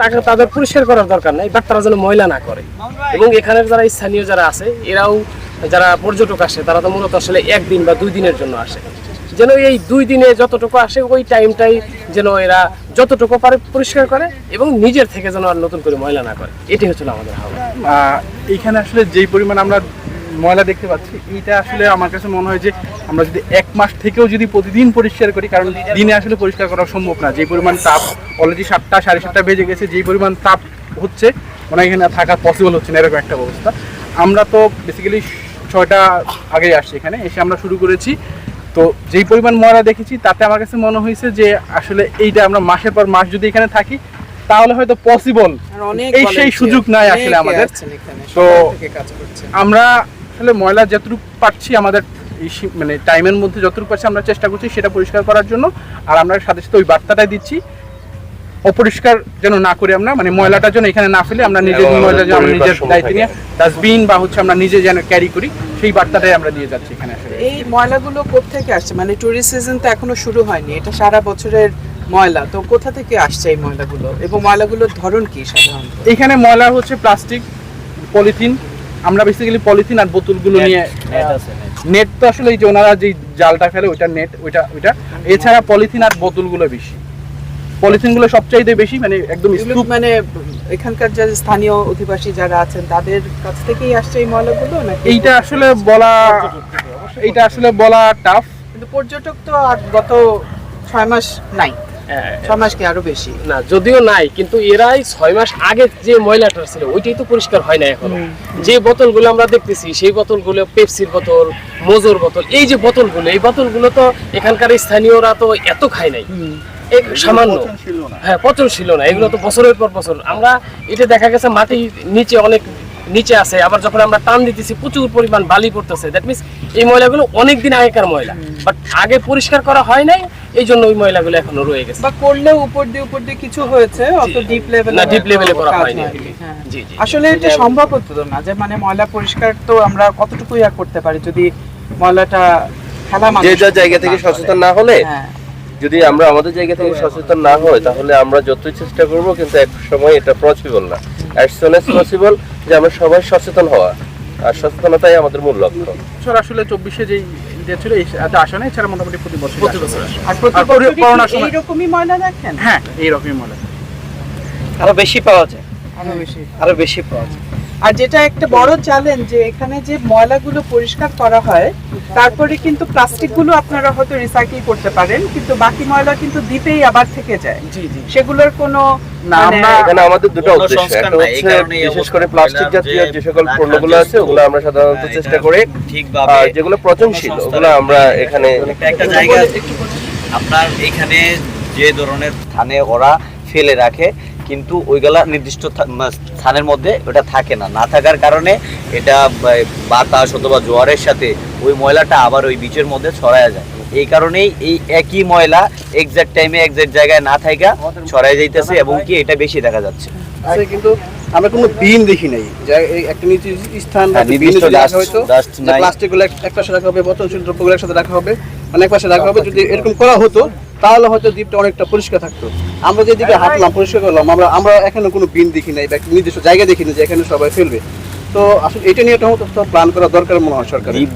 তাদের পরিষ্কার করার দরকার নাই বাট তারা যেন ময়লা না করে। এবং এখানের যারা স্থানীয় যারা আছে এরাও যারা পর্যটক আসে তারা তো মূলত আসলে একদিন বা দুই দিনের জন্য আসে। যেন এই দুই দিনে যতটুকু আসে ওই টাইমটাই যেন এরা যতটুকু পারে পরিষ্কার করে এবং নিজের থেকে যেন আর নতুন করে ময়লা না করে। এটি হচ্ছিল আমাদের হাওয়া। আহ, এইখানে আসলে যেই পরিমাণ আমরা ময়লা দেখতে পাচ্ছি। এইটা আসলে আমার কাছে মনে হয় যে আমরা যদি এক মাস থেকেও যদি প্রতিদিন পরিষ্কার করি কারণ দিনে আসলে পরিষ্কার করা সম্ভব না। যে পরিমাণ তাপ অলরেডি সাতটা সাড়ে সাতটা বেজে গেছে যেই পরিমাণ তাপ হচ্ছে মানে এখানে থাকা পসিবল হচ্ছে না এরকম একটা অবস্থা। আমরা তো বেসিক্যালি ছয়টা আগেই আসছি এখানে এসে আমরা শুরু করেছি। তো যেই পরিমাণ ময়লা দেখেছি তাতে আমার কাছে মনে হয়েছে যে আসলে এইটা আমরা মাসের পর মাস যদি এখানে থাকি তাহলে হয়তো পসিবল এই সেই সুযোগ নাই আসলে আমাদের। তো। আমরা আসলে ময়লা যতটুকু পাচ্ছি আমাদের মানে টাইমের মধ্যে যতটুকু পাচ্ছি আমরা চেষ্টা করছি সেটা পরিষ্কার করার জন্য। আর আমরা সাথে সাথে ওই বার্তাটাই দিচ্ছি অপরিষ্কার যেন না করি আমরা মানে ময়লাটা যেন এখানে না ফেলে আমরা নিজের ময়লা যেন আমরা নিজের দায়িত্ব নিয়ে ডাস্টবিন বা হচ্ছে আমরা নিজে যেন ক্যারি করি সেই বার্তাটাই আমরা দিয়ে যাচ্ছি এখানে আসলে। এই ময়লাগুলো কোত্থেকে আসছে? মানে টুরিস্ট সিজন তো এখনও শুরু হয়নি এটা সারা বছরের ময়লা তো কোথা থেকে আসছে এই ময়লাগুলো? এবং ময়লাগুলোর ধরন কি সাধারণত? এখানে ময়লা হচ্ছে প্লাস্টিক পলিথিন আমরা বেসিক্যালি পলিথিন আর বোতলগুলো নিয়ে নেট তো আসলে এই যে ওনারা যে জালটা ফেলে ওইটা নেট ওইটা ওইটা। এছাড়া পলিথিন আর বোতলগুলো বেশি। পলিথিনগুলো সবচাইতে বেশি মানে একদম স্তূপ মানে এখানকার যে স্থানীয় অধিবাসী যারা আছেন তাদের কাছ থেকেই আসছে এই ময়লাগুলো নাকি? এইটা আসলে বলা এইটা আসলে বলা টাফ কিন্তু পর্যটক তো আর গত ছয় মাস নাই। হ্যাঁ, ছয় মাস কি আরও বেশি? না যদিও নাই কিন্তু এরাই ছয় মাস আগে যে ময়লাটা ছিল ওইটাই তো পরিষ্কার হয় না এখন। যে বোতলগুলো আমরা দেখতেছি সেই বোতলগুলো পেপসির বোতল মোজোর বোতল এই যে বোতলগুলো এই বোতলগুলো তো এখানকার স্থানীয়রা তো এত খায় নাই। সামান্য। হ্যাঁ পচন ছিল না এগুলো তো বছরের পর বছর। আমরা এটা দেখা গেছে মাটি নিচে অনেক নিচে আছে আবার যখন আমরা টান দিতেছি প্রচুর পরিমাণ বালি পড়তেছে। দ্যাট মিনস এই ময়লাগুলো অনেক দিন আগেকার ময়লা। বাট আগে পরিষ্কার করা হয় নাই এই জন্য ওই ময়লাগুলো এখনও রয়ে গেছে। বা করলেও উপর দিয়ে উপর দিয়ে কিছু হয়েছে? অত ডিপ লেভেলে না, level এ করা হয়নি। হ্যাঁ। জি জি। আসলে এটা সম্ভব হতো না যে মানে ময়লা পরিষ্কার তো আমরা কতটুকু আর করতে পারি যদি ময়লাটা খেলা যা জায়গা থেকে সচেতন না হলে হ্যাঁ। যদি আমরা আমাদের জায়গা থেকে সচেতন না হই তাহলে আমরা যতই চেষ্টা করব কিন্তু এক সময় এটা পসিবল না। অ্যাজ সুন অ্যাজ পসিবল যে আমরা সবাই সচেতন হওয়া। আর সচেতনতাই আমাদের মূল লক্ষ্য। স্যার আসলে চব্বিশে যেই ছিল এই এটা আসে না এছাড়া মোটামুটি প্রতি বছর প্রতি বছর আর প্রতি আর পরি- বছরই করোনার সময়- এইরকমই ময়লা দেখেন? হ্যাঁ এইরকমই ময়লা। আরও বেশি পাওয়া যায়। আরও বেশি আরও বেশি পাওয়া যায়। আর যেটা একটা বড় চ্যালেঞ্জ যে এখানে যে ময়লাগুলো পরিষ্কার করা হয় তারপরে কিন্তু প্লাস্টিকগুলো আপনারা হয়তো রিসাইকেল করতে পারেন কিন্তু বাকি ময়লা কিন্তু দ্বীপেই আবার থেকে যায়। জি জি। সেগুলোর কোনো না, মানে আমরা- এখানে আমাদের দুটো উদ্দেশ্য। একটা হচ্ছে বিশেষ করে প্লাস্টিক জাতীয় যে সকল পণ্যগুলো আছে ওগুলো আমরা সাধারণত চেষ্টা করি আর যেগুলো পচনশীল ওগুলো আমরা এখানে একটা একটা জায়গা আপনার এখানে যে ধরনের স্থানে ওরা ফেলে রাখে কিন্তু ওইগুলা নির্দিষ্ট স্থানের মধ্যে ওটা থাকে না। না থাকার কারণে এটা বাতাস অথবা জোয়ারের সাথে ওই ময়লাটা আবার ওই বিচের মধ্যে ছড়ায় যায়। এই কারণেই এই একই ময়লা এক্সাক্ট টাইমে এক্সাক্ট জায়গায় না থাকা ছড়ায় যাইতেছে এবং কি এটা বেশি দেখা যাচ্ছে। কিন্তু আমরা কোনো বিন দেখি নাই। যে একটা নির্দিষ্ট স্থান হ্যাঁ, হয়তো নির্দিষ্ট রাখা dust- হয়তো dust নাই। প্লাস্টিকগুলো এক পাশে রাখা হবে বোতল দ্রব্যগুলো একসাথে রাখা হবে মানে এক পাশে রাখা হবে যদি এরকম করা হতো তাহলে হয়তো দ্বীপটা অনেকটা পরিষ্কার থাকতো। আমরা যেদিকে হাঁটলাম, পরিষ্কার করলাম, আমরা আমরা এখানে কোনো বিন দেখি নাই বা নির্দিষ্ট জায়গা দেখি না যে এখানে সবাই ফেলবে। তো আসলে এটা নিয়ে একটা প্ল্যান করা দরকার মনে হয় সরকারের। দ্বীপ